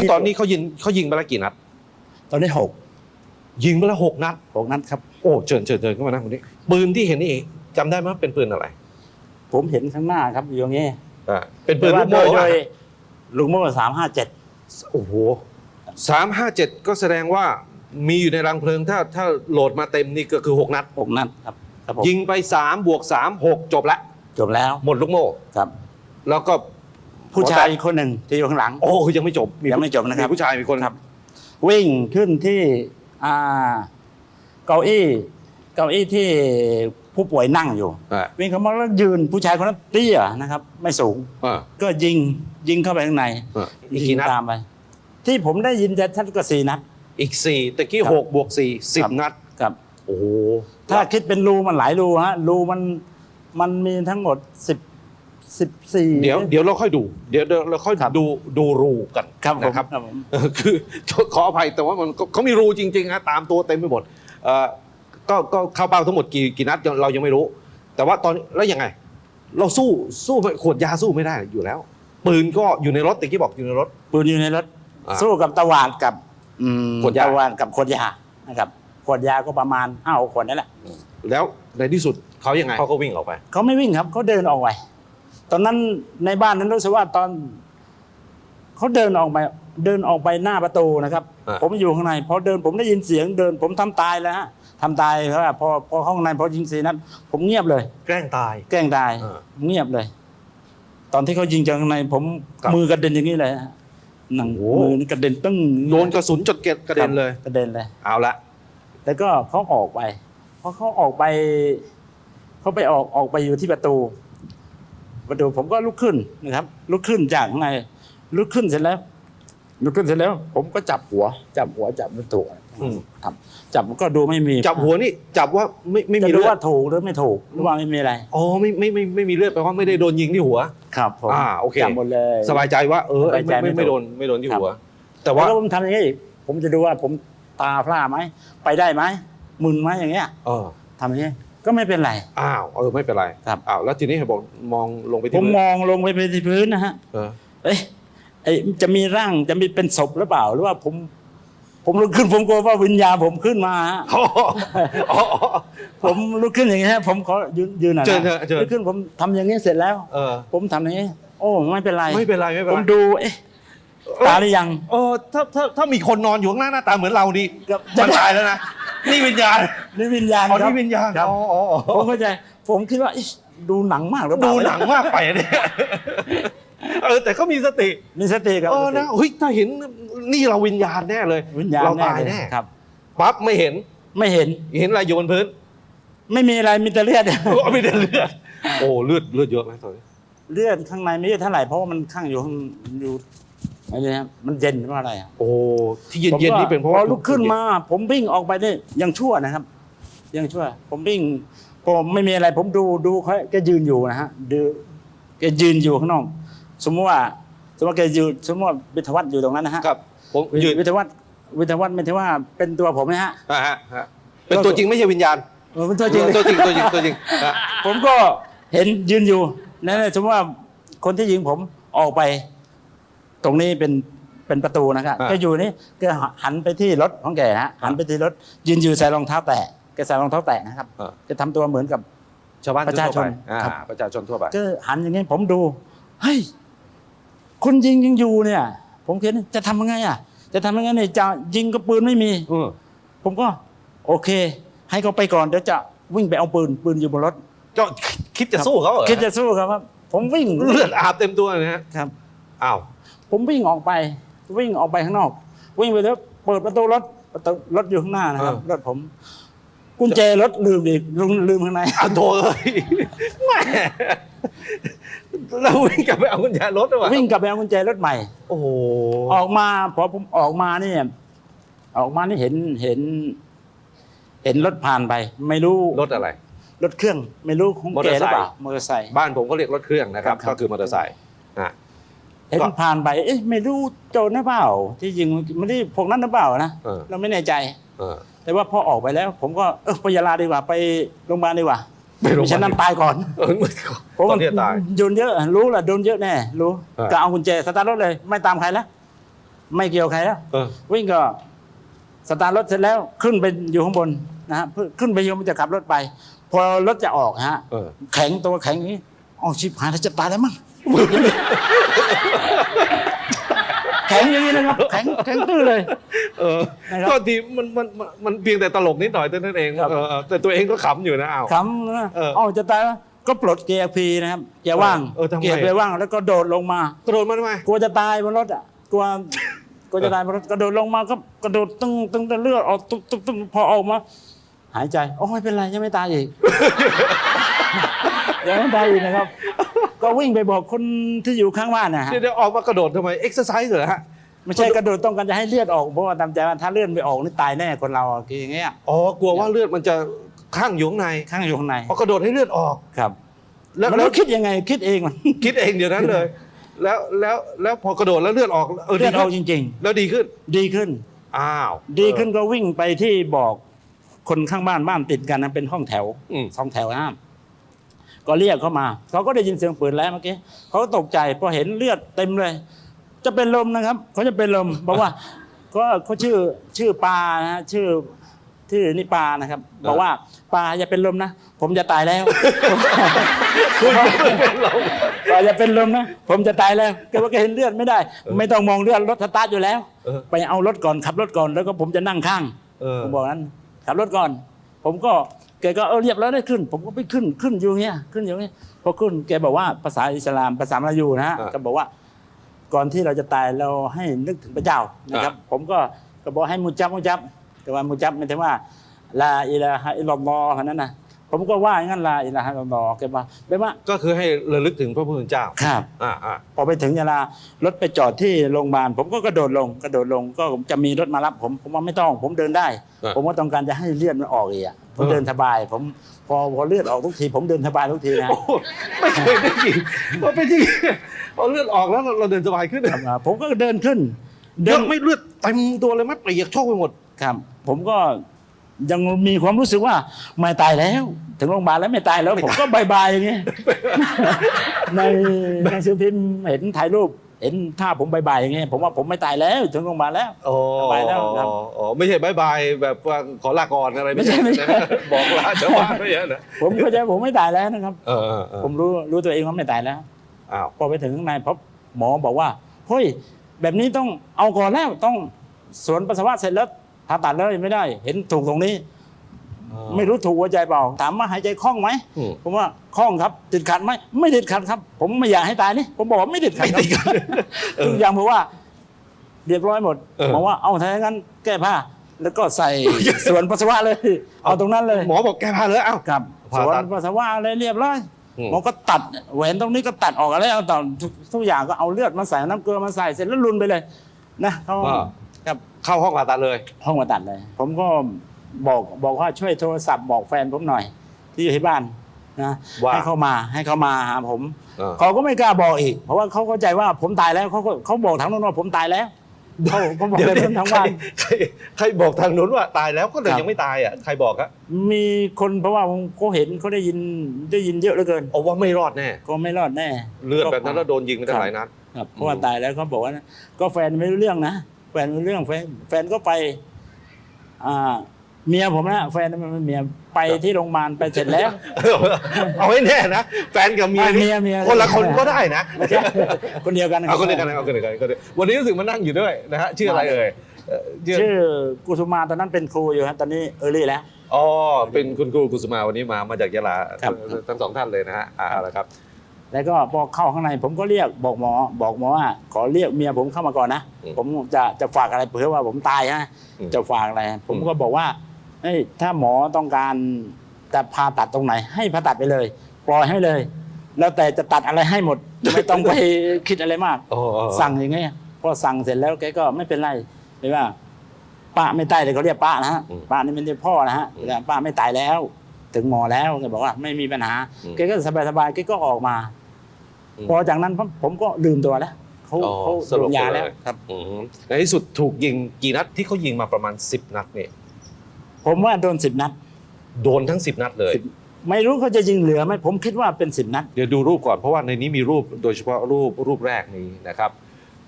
งตอนนี้เขายิงเขายิงไปแล้วกี่นัด ตอนนี้หกยิงไปแล้วหกนัดหกนัดครับ โอ้เชิญเชิญเชิญเข้ามานั่งตรงนี้ปืนที่เห็นนี่จำได้ไหมว่าเป็นปืนอะไรผมเห็นข้างหน้าครับอยู่อย่างนี้อ่าเป็นปืนลูกโดโม่ยโดอะยลูกโม่สามห้าเจ็ดโอ้โหสามห้าเจ็ดก็แสดงว่ามีอยู่ในรังเพลิงถ้าถ้าโหลดมาเต็มนี่ก็คือหกนัด หกนัดครับครับผมยิงไปสามบวกสามหกจบละจบแล้วหมดลูกโม่ครับ แล้วก็ ผู้ชายอีกคนหนึ่งที่อยู่ข้างหลัง โอ้ยังไม่จบยังไม่จบนะครับ มีผู้ชายมีคนครับ วิ่งขึ้นที่อ่าเก้าอี้ เก้าอี้ที่ผู้ป่วยนั่งอยู่ อ่าวิ่งเข้ามาแล้วยืนผู้ชายคนนั้นเตี้ยนะครับ ไม่สูง อ่า ก็ยิงยิงเข้าไปข้างในอ่าอีกยิกี่งนัด ตามไป ที่ผมได้ยินจะชัดก็สี่นัด อีกสี่ตะกี้ครับ หกบวกสี่สิบครับนัด ครับ โอ้โหถ้าคิดเป็นรูมันหลายรูฮะรูมันมันมีทั้งหมดสิบ สิบสี่เดี๋ยวเดี๋ยวเราค่อยดู เดี๋ยวเดี๋ยวเราค่อยครับดูดูรูกันครับผมนะครับครับผมเออคือขออภัยแต่ว่ามันก็เขามีรูจริงๆฮะตามตัวเต็มไปหมดเอ่อก็ก็เข้าเป้าทั้งหมดกี่กี่นัดเรายังไม่รู้ แต่ว่าตอนแล้วยังไง เราสู้สู้ไม่ขวดยาสู้ไม่ได้อยู่แล้ว ปืนก็อยู่ในรถตะกี้บอกอยู่ในรถ ปืนอยู่ในรถอ่าสู้กับตะวานกับอืมขวดยาตะวานกับขวดยานะครับขวดยาก็ประมาณห้าหกขวดนั่นแหละแล้วในที่สุดเขายังไงเขาก็วิ่งออกไปเขาไม่วิ่งครับเขาเดินออกไป ตอนนั้นในบ้านนั้นรู้สึกว่าตอนเขาเดินออกไปเดินออกไปหน้าประตูนะครับอ่าผมอยู่ข้างในพอเดินผมได้ยินเสียงเดิน ผมทำตายแล้วฮะทำตายเพราะว่าพอพอเข้าข้างในพอยิงเสียงนั้น ผมเงียบเลย แกล้งตาย แกล้งตายอ่าเงียบเลย ตอนที่เขายิงจากข้างในผมครับมือกระเด็นอย่างนี้เลยฮะหนังโอ้มือนี่กระเด็นตึ้งโดนกระสุนจดเกตกระเด็นเลยกระเด็นเลย เอาละแล้วก็เขาออกไปพอเขาออกไปเขาไปออกออกไปอยู่ที่ประตู ประตูผมก็ลุกขึ้นนะครับ ลุกขึ้นจากข้างในลุกขึ้นเสร็จแล้ว ลุกขึ้นเสร็จแล้ว ผมก็จับหัว จับหัวจับประตูอืม ครับ จับก็ดูไม่มีจับหัวนี่จับว่าไม่ไม่จะมีรู้เลือดว่าถูกหรือไม่ถูกหรือว่าไม่มีอะไร อ๋อไม่ไม่ไม่ไม่มีเลือดแปลว่าไม่ได้โดนยิงที่หัว ครับผมอ่าโอเค จับหมดเลย สบายใจว่าเออสบายใจไม่ไม่ไม่ไม่โดโดนนไม่โดนที่ครับ หัวแต่ว่าว่าผมทำอย่างนี้อีกผมจะดูว่าผมตาพร่าไหมไปได้ไหมมึนไหมอย่างเงี้ยเออทำอย่างนี้ ก็ไม่เป็นไร อ้าวเออไม่เป็นไรครับ อ้าวแล้วทีนี้เห็นบอกมองลงไปผที่มพื้นมองลงไปที่พื้นนะฮะ เออเอ้ยไอ้จะมีร่างจะมีเป็นศพหรือเปล่า หรือว่าผม ผมลุกขึ้นผมกลัวว่าวิญญาณผมขึ้นมาฮะอ๋ออ๋ออ๋อผมลุกขึ้นอย่างนี้ฮะผมขอยืนยืนหน่อยเชิญนะเชิญเชิญ ลุกขึ้นผมทำอย่างนี้เสร็จแล้ว เออผมทำอย่างนี้โอ้ไม่เป็นไรไม่เป็นไรไม่เป็นผไรมดูเอ๊ะตายหรือยัง เออถ้าถ้าถ้ามีคนนอนอยู่ข้างหน้าหน้าตาเหมือนเรานี่ครับมันตายแล้วนะ นี่วิญญาณนี่วิญญาณอ๋อครับนี่วิญญาณครับอ๋ออ๋ออ๋อผมเข้าใจผมคิดว่าเอ๊ะดูหนังมากหรือเปล่าดูหนังมากไปเนี่ยเออแต่ก็มีสติมีสติครับเออนะเฮ้ยถ้าเห็นนี่เราวิญญาณแน่เลยวิญญาณเราแน่ตายเลยแน่ครับปั๊บไม่เห็นไม่เห็นเห็นอะไรอยู่บนพื้น ไม่มีอะไรมีแต่เลือดก็ไม่ได้เลือดโอ้เลือดเลือดเยอะไหมตอนนี้เลือดข้างในไม่เยอะเท่าไหร่เพราะว่ามันข้างอยู่ข้างอยู่ อะไรนะมันเย็นเพราะอะไรอะโอ้ที่เย็นเย็นๆนี่เป็นเพราะพว่าอลุกขึ้นมา ผมวิ่งออกไปนี่ยังชั่วนะครับ ยังชั่ว ผมวิ่งผมไม่มีอะไร ผมดูดูเขาแกยืนอยู่นะฮะดูแกยืนอยู่ข้างนอก สมมติว่า สมมติว่าแกยืนสมมติว่าวิทยาวัฒน์อยู่ตรงนั้นนะฮะครับผมยืนวิทยาวัฒน์วิทยาวัฒน์ไม่ใช่ว่าเป็นตัวผมนะฮะอ่าฮะฮะเป็นตัวจริงไม่ใช่วิญญาณเออเป็นตัวจริงตัวจริงตัวจริงตัวจริงฮะผมก็เห็นยืนอยู่นั่นแหละสมมติว่าคนที่ยิงผมออกไปต รงนี้เป็นเป็นประตูนะครับก็อยู่นี่ก็หันไปที่รถของแกฮะหันไปที่รถยืนอยู่ใส่รองเท้าแตะแกใส่รองเท้าแตะนะครับเออจะทำตัวเหมือนกับ ชาวบ้านประชาชนทั่วไปอ่าครับ ประชาชนทั่วไป ก็หันอย่างนี้ผมดูเฮ้ยคนยิงยังอยู่เนี่ย ผมคิดจะทำยังไงอะ จะทำยังไงเนี่ยจะยิงก็ปืนไม่มีเออผมก็ โอเค ให้เขาไปก่อนเดี๋ยวจะวิ่งไปเอาปืนปืนอยู่บนรถ ก็คิดจะสู้เขาเหรอคิดจะสู้ครับผมวิ่งเลือดอาบเต็มตัวเลยนะฮะครับ อ้าว ผมวิ่งออกไป วิ่งออกไปข้างนอก วิ่งไปแล้วเปิดประตูรถประตูรถอยู่ข้างหน้านะครับรถผม กุญแจรถลืมอีกลืมลืมข้างในอ้าวโถเอ้ยแหม่เราวิ่งกลับไปเอากุญแจรถหรือเปล่าวิ่งกลับไปเอากุญแจรถใหม่ โอ้โหออกมาพอผมออกมาเนี่ย ออกมานี่เห็นเห็น เห็นรถผ่านไป ไม่รู้รถอะไร รถเครื่อง ไม่รู้ของมอเตแกอร์หไซค์รือเปล่ามอเตอร์ไซค์บ้านผมก็เรียกรถเครื่องนะครับครับก็คือมอเตอร์ไซค์อะ เห็นก็ผ่านไปเอ๊ะไม่รู้โจรหรือเปล่า ที่ยิงไม่ได้พวกนั้นหรือเปล่านะเออเราไม่แน่ใจ เออ แต่ว่าพอออกไปแล้ว ผมก็เออไปยาลาดีกว่าไปโรงพยาบาลดีกว่าไปโรงพยาบาลฉะนั้นตายก่อนเออเพราะตว่าอนที่จะตาย โดนเยอะรู้แหละโดนเยอะแน่รู้อ่าก็เอากุญแจสตาร์ทรถเลย ไม่ตามใครแล้วไม่เกี่ยวใครแล้ว เออ วิ่งก็สตาร์ทรถเสร็จแล้วขึ้นไปอยู่ข้างบนนะฮะเพื่อขึ้นไปโยมนจะขับรถไป พอรถจะออกฮะ เออ แข็งตัวแข็งอย่างนี้อ๋อชิบหายแล้วจะตายแล้วมั้ง แข็งอย่างนี้นะครับ แข็งแข็งตื้อเลย เออนะครับก็ทีมันมันมันมันเพียงแต่ตลกนิดหน่อยเท่านั้นเองครับ เออเออแต่ตัวเองก็ขำอยู่นะอ้าว ขำนะเอออ๋อจะตายแล้วก็ปลดเกียร์พีนะครับเกียร์ว่างเออทำไม เกียร์พีว่างแล้วก็โดดลงมา กระโดดมาทำไม กลัวจะตายบนรถอะกลัวกลัวจะตายบนรถกระโดดลงมาก็กระโดดตึ้งตึ้งตึ้งเลือดออกตุ๊บตุ๊บตุ๊บพอออกมา หายใจโอ้ไม่เป็นไรยังไม่ตายอีกยังไม่ตายอีกนะครับ ก็วิ่งไปบอกคนที่อยู่ข้างบ้านนะฮะเดี๋ยวเดี๋ยวออกมากระโดดทำไมเอ็กซ์ไซส์เหรอฮะไม่ใช่กระโดดต้องการจะให้เลือดออกเพราะว่าตามใจว่าถ้าเลือดไม่ออกนี่ตายแน่คนเราอะคืออย่างเงี้ยอ๋อกลัวว่าเลือดมันจะข้างอยู่ข้างในข้างอยู่ข้างในพอกระโดดให้เลือดออกครับ แล้วมันแล้แล้ววคิดยังไงคิดเองมันคิดเองเดี๋ยวนั้นเลย แล้วแล้วแล้วพอกระโดดแล้วเลือดออกเออเลืดีอดออกขึ้นจริงแล้วดีขึ้นๆดีขึ้นอ้าว ดีขึ้นก็วิ่งไปที่บอกคนข้างบ้านบ้านติดกันนะเป็นห้องแถวอืมสองแถวนะ ก็เรียกเขามา เขาก็ได้ยินเสียงปืนแล้วเมื่อกี้เขาก็ตกใจพอเห็นเลือดเต็มเลย จะเป็นลมนะครับ เขาจะเป็นลมบอกว่าก็เขาชื่อชื่อปานะฮะชื่อชื่อนี่ปานะครับ บอกว่าปาอย่าเป็นลมนะผมจะตายแล้วคุณไม่เป็นลมปาอย่าเป็นลมนะผมจะตายแล้วแกว่าแกเห็นเลือดไม่ได้ ไม่ต้องมองเลือดรถสตาร์ทอยู่แล้วเออไปเอารถก่อนขับรถก่อนแล้วก็ผมจะนั่งข้างเออผมบอกนั้นขับรถก่อน ผมก็ แกก็เออเรียบร้อยได้ขึ้น ผมก็ไปขึ้นขึ้นอยู่เงี้ยขึ้นอยู่เงี้ยพอขึ้นแกบอกว่าภาษาอิสลามภาษามลายูนะฮะอ่าก็บอกว่า ก่อนที่เราจะตายเราให้นึกถึงพระเจ้านะครับ ผมก็ก็บอกให้มุจับมุจับ แต่ว่ามุจับไม่ใช่ว่าลาอิลาฮะอิลลัลลอฮ์นั้นนะผมก็ว่าอย่างนั้นลาอิลาฮะอิลลัลลอฮ์แกบอกแปลว่าก็คือให้ระลึกถึงพระผู้เป็นเจ้าครับ อ่าอ่าพอไปถึงยาลารถไปจอดที่โรงพยาบาลผมก็กระโดดลงกระโดดลงก็จะมีรถมารับผมผมว่าไม่ต้อง ผมเดินได้ ผมก็ต้องการจะให้เลือดมันออกอีกอะ ผมเดินสบาย ผมพอพอเลือดออกทุกที ผมเดินสบายทุกทีนะโอ้โหไม่เคยได้ยินว่าเป็นที่พอเลือดออกแล้วเราเราเดินสบายขึ้นครับอ่าผมก็เดินขึ้นเดินไม่เลือดเต็มตัวเลยไหมเปียกโชกไปหมด ครับ ผมก็ยังมีความรู้สึกว่าไม่ตายแล้ว ถึงโรงพยาบาลแล้วไม่ตายแล้ว ผมก็บายบายอย่างเงี้ยในในสือพิมพ์เห็นถ่ายรูป เห็นท่าผมบายบายอย่างเงี้ยผมว่าผมไม่ตายแล้วถึงโรงพยาบาลแล้ว โอ้ไปแล้วครับอ๋อไม่ใช่บายบายแบบว่าขอลาก่อนอะไรไม่ใช่ไม่ใช่นะบอกลาชาวบ้านไม่ใช่นะผมเข้าใจผมไม่ตายแล้วนะครับเออเออเออผมรู้รู้ตัวเองว่าไม่ตายแล้วอ้าวพอไปถึงข้างในพบหมอบอกว่าเฮ้ยแบบนี้ต้องเอาก่อนแล้วต้องสวนปัสสาวะเสร็จแล้วผ่าตัดเลยไม่ได้ เห็นถูกตรงนี้ ไม่รู้ถูกหัวใจเปล่า ถามว่าหายใจคล่องไหมอืมผมว่าคล่องครับติดขัดไหมไม่ติดขัดครับ ผมไม่อยากให้ตายนี่ผมบอกว่าไม่ติดขัดครับทุกอย่างเพราะว่าเรียบร้อยหมดเออบอกว่าเอาถ้าอย่างนั้นแก้ผ้า แล้วก็ใส่สวนปัสสาวะเลย เอาตรงนั้นเลย หมอบอกแกพาเลยเอ้าครับผ่าสวนตัดปัสสาวะอะไรเรียบร้อยอืมหมอก็ตัดแหวนตรงนี้ก็ตัดออกแล้วตอนทุกทุกอย่างก็เอาเลือดมาใส่น้ำเกลือมาใส่เสร็จแล้วลุนไปเลย นะเขาอ่าครับเข้าห้องผ่าตัดเลย ห้องมาตัดเลย ผมก็ บอกบอกว่าช่วยโทรศัพท์บอกแฟนผมหน่อย ที่อยู่ที่บ้านนะว่าให้เขามาให้เขามาหาผมเออ เขาก็ไม่กล้าบอกอีก เพราะว่าเขาเข้าใจว่าผมตายแล้วเขาก็เขาบอกทางโน้นว่าผมตายแล้วเขาเขาบอกเลยเพื่อนทั้งใครบ้านใครใครบอกทางนู้นว่าตายแล้วก็เลยครับ ยังไม่ตายอะใครบอกอะมีคนเพราะว่าเขาเห็นเขาได้ยินได้ยินเยอะเหลือเกินโอ้ว่าไม่รอดแน่ ก็ไม่รอดแน่ เลือดแบบนั้นแล้วโดนยิงไปตั้งหลายนัด ครับเพราะว่าตายแล้วเขาบอกว่า ก็แฟนไม่รู้เรื่องนะแฟนไม่รู้เรื่องแฟนแฟนก็ไป อ่า เมียผมนะแฟนมันเป็นเมียไปที่โรงพยาบาลไปเสร็จแล้ว เอาให้แน่นะแฟนกับเมียอะเมียเมียคนละคนก็ได้นะไม่ใช่คนเดียวกันเอาคนเดียวกันนะเอาคนเดียวกันคนเดียววันนี้รู้สึกมานั่งอยู่ด้วยนะฮะชื่ออะไรเอ่ยเอ่อชื่อชื่อกุสุมาตอนนั้นเป็นครูอยู่ฮะตอนนี้เออรี่แล้วอ๋อเป็นคุณครูกุสุมาวันนี้มามาจากยะลาครับทั้งสองท่านเลยนะฮะอ่าเอาละครับ แล้วก็พอเข้าข้างในผมก็เรียกบอกหมอ บอกหมอว่าขอเรียกเมียผมเข้ามาก่อนนะอืมผมจะจะฝากอะไรเผื่อว่าผมตายฮะอืมจะฝากอะไร ผมก็บอกว่า เฮ้ยถ้าหมอต้องการจะผ่าตัดตรงไหน ให้ผ่าตัดไปเลย ปล่อยให้เลย แล้วแต่จะตัดอะไรให้หมด ไม่ต้องไปคิดอะไรมากอ๋ออ๋อสั่งอย่างเงี้ยพอสั่งเสร็จแล้วแกก็ไม่เป็นไรเรียกว่า ป้าไม่ตายเลยเขาเรียกป้านะฮะป้านี่ไม่ใช่พ่อนะฮะแต่ป้าไม่ตายแล้ว ถึงหมอแล้วแกบอกว่า ไม่มีปัญหาแกก็สบายสบายๆแกก็ออกมา พอจากนั้นผมผมก็ลืมตัวแล้วเขาอ๋อเขาสลโดบนยาไปแล้วเลยครับอืมในที่สุดถูกยิงกี่นัดที่เขายิงมาประมาณ10นัดเนี่ย ผมว่าโดนสิบนัดโดนทั้ง 10 นัดเลยสิบไม่รู้เขาจะยิงเหลือไหมผมคิดว่าเป็นสิบนัด เดี๋ยวดูรูปก่อนเพราะว่าในนี้มีรูปโดยเฉพาะรูปรูปแรกนี้นะครับ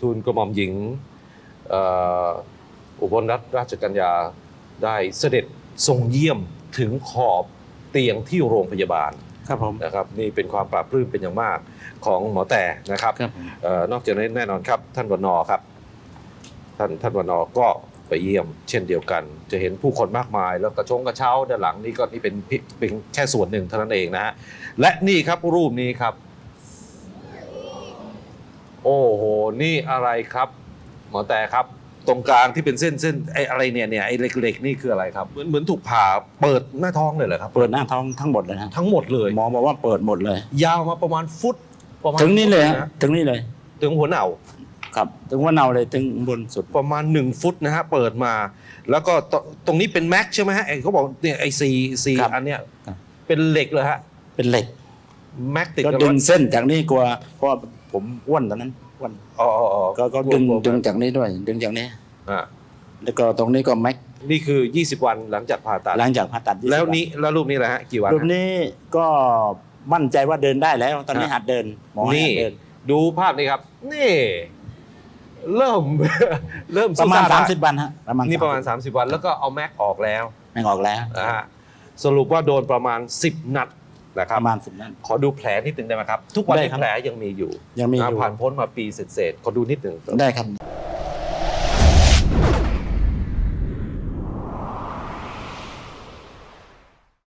ทูลกระหม่อมหญิงเอ่ออุบลรัตนราชกัญญาได้เสด็จทรงเยี่ยมถึงขอบเตียงที่โรงพยาบาลครับผมนะครับ นี่เป็นความปราบปลื้มเป็นอย่างมากของหมอแต่นะครับ ครับผม เออนอกจากนั้นแน่นอนครับท่านวนอครับ ท่านท่านวนอก็ ไปเยี่ยม เช่นเดียวกัน จะเห็นผู้คนมากมาย แล้วกระชงกระเช้าด้านหลังนี่ก็นี่เป็นพิเป็นแค่ส่วนหนึ่งเท่านั้นเองนะฮะและนี่ครับรูปนี้ครับ โอ้โหนี่อะไรครับหมอแต่ครับตรงกลางที่เป็นเส้นเส้นไอ้อะไรเนี่ยเนี่ยไอ้เหล็กๆนี่คืออะไรครับเหมือนเหมือนถูกผ่าเปิดหน้าท้องเลยเหรอครับเปิดหน้าท้องทั้งหมดเลยนะทั้งหมดเลยหมอบอกว่าเปิดหมดเลย ยาวมาประมาณฟุตประมาณถึงนี่เลยฮะฟุตะถึงนี่เลย ถึงหัวเหน่า ครับถึงว่าเนาเลยถึงบนสุด ประมาณ 1 ฟุตนะฮะเปิดมา แล้วก็ตตรงนี้เป็นแม็กใช่ไหมฮะไอ้เขาบอกเนี่ยไอ้สี่สี่ครับอันเนี้ยครับ เป็นเหล็กเลยฮะเป็นเหล็ก แม็กติดก็กันดึงไว้เส้นจากนี่กลัวเพราะว่าผมอ้วนตอนนั้นอ้วนอ๋ออ๋ออ๋อก็ก็ดึงกลัวๆดึงจากนี้ด้วย ดึงจากนี้ อ่าแล้วก็ตรงนี้ก็แม็กนี่คือ 20 วันหลังจากผ่าตัดหลังจากผ่าตัด20แล้วนี้แล้วรูปนี้แหละฮะกี่วันรูปฮะ นี้ก็มั่นใจว่าเดินได้แล้ว ตอนนี้อะหัดเดินหมอให้นี่หัดเดิน ดูภาพนี้ครับ นี่ เริ่ม เริ่มประมาณ ซ่ๆ30 วันฮะประมาณนี่ประมาณ30 30 วันแล้วก็เอาแม็กออกแล้วไม่ออกแล้ว นะฮะสรุปว่าโดนประมาณ 10 นัดนะคปรับ ระมาณสิบนั้น ขอดูแผลนิดนึงได้ไหมครับ ทุกวันได้นี้ครับแผลยังมีอยู่ยังมีอยู่ นะผ่านพ้นมาปีเศษๆขอดูนิดหนึ่ง ได้ครับ